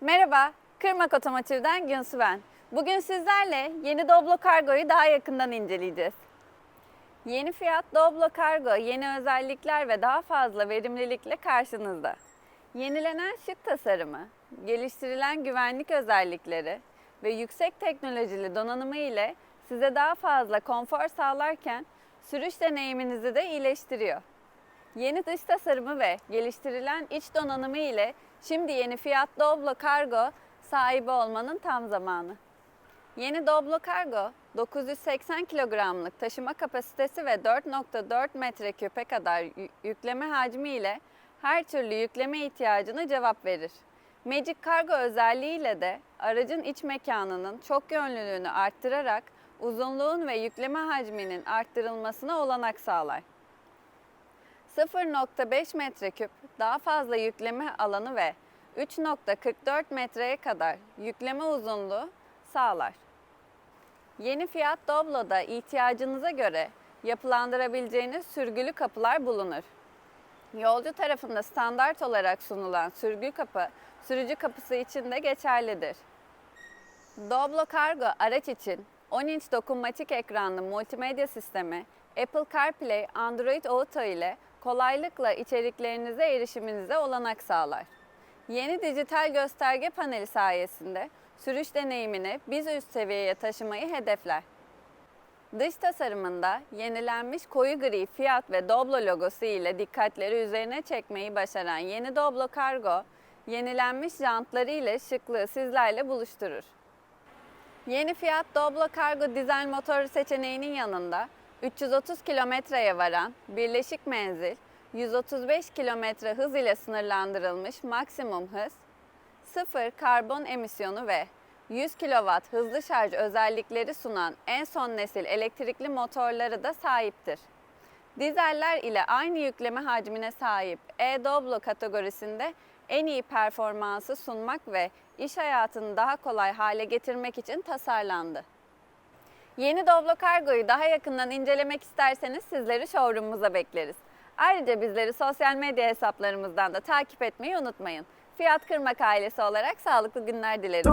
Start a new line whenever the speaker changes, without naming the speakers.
Merhaba, Kırmak Otomotiv'den Günsu ben. Bugün sizlerle yeni Doblo Cargo'yu daha yakından inceleyeceğiz. Yeni Fiat Doblo Cargo yeni özellikler ve daha fazla verimlilikle karşınızda. Yenilenen şık tasarımı, geliştirilen güvenlik özellikleri ve yüksek teknolojili donanımı ile size daha fazla konfor sağlarken sürüş deneyiminizi de iyileştiriyor. Yeni dış tasarımı ve geliştirilen iç donanımı ile şimdi yeni Fiat Doblo Cargo sahibi olmanın tam zamanı. Yeni Doblo Cargo 980 kilogramlık taşıma kapasitesi ve 4.4 metreküpe kadar yü- yükleme hacmi ile her türlü yükleme ihtiyacına cevap verir. Magic Cargo özelliğiyle de aracın iç mekanının çok yönlülüğünü arttırarak uzunluğun ve yükleme hacminin arttırılmasına olanak sağlar. 0.5 metreküp daha fazla yükleme alanı ve 3.44 metreye kadar yükleme uzunluğu sağlar. Yeni Fiat Doblo'da ihtiyacınıza göre yapılandırabileceğiniz sürgülü kapılar bulunur. Yolcu tarafında standart olarak sunulan sürgü kapı, sürücü kapısı için de geçerlidir. Doblo Cargo araç için 10 inç dokunmatik ekranlı multimedya sistemi, Apple CarPlay, Android Auto ile kolaylıkla içeriklerinize erişiminize olanak sağlar. Yeni dijital gösterge paneli sayesinde sürüş deneyimini biz üst seviyeye taşımayı hedefler. Dış tasarımında yenilenmiş koyu gri Fiat ve Doblo logosu ile dikkatleri üzerine çekmeyi başaran yeni Doblo Cargo, yenilenmiş jantları ile şıklığı sizlerle buluşturur. Yeni Fiat Doblo Cargo dizel motor seçeneğinin yanında 330 kilometreye varan birleşik menzil, 135 kilometre hız ile sınırlandırılmış maksimum hız, sıfır karbon emisyonu ve 100 kW hızlı şarj özellikleri sunan en son nesil elektrikli motorları da sahiptir. Dizeller ile aynı yükleme hacmine sahip E-Doblo kategorisinde en iyi performansı sunmak ve iş hayatını daha kolay hale getirmek için tasarlandı. Yeni Doblo Cargo'yu daha yakından incelemek isterseniz sizleri showroom'umuza bekleriz. Ayrıca bizleri sosyal medya hesaplarımızdan da takip etmeyi unutmayın. Fiyat Kırmak ailesi olarak sağlıklı günler dileriz.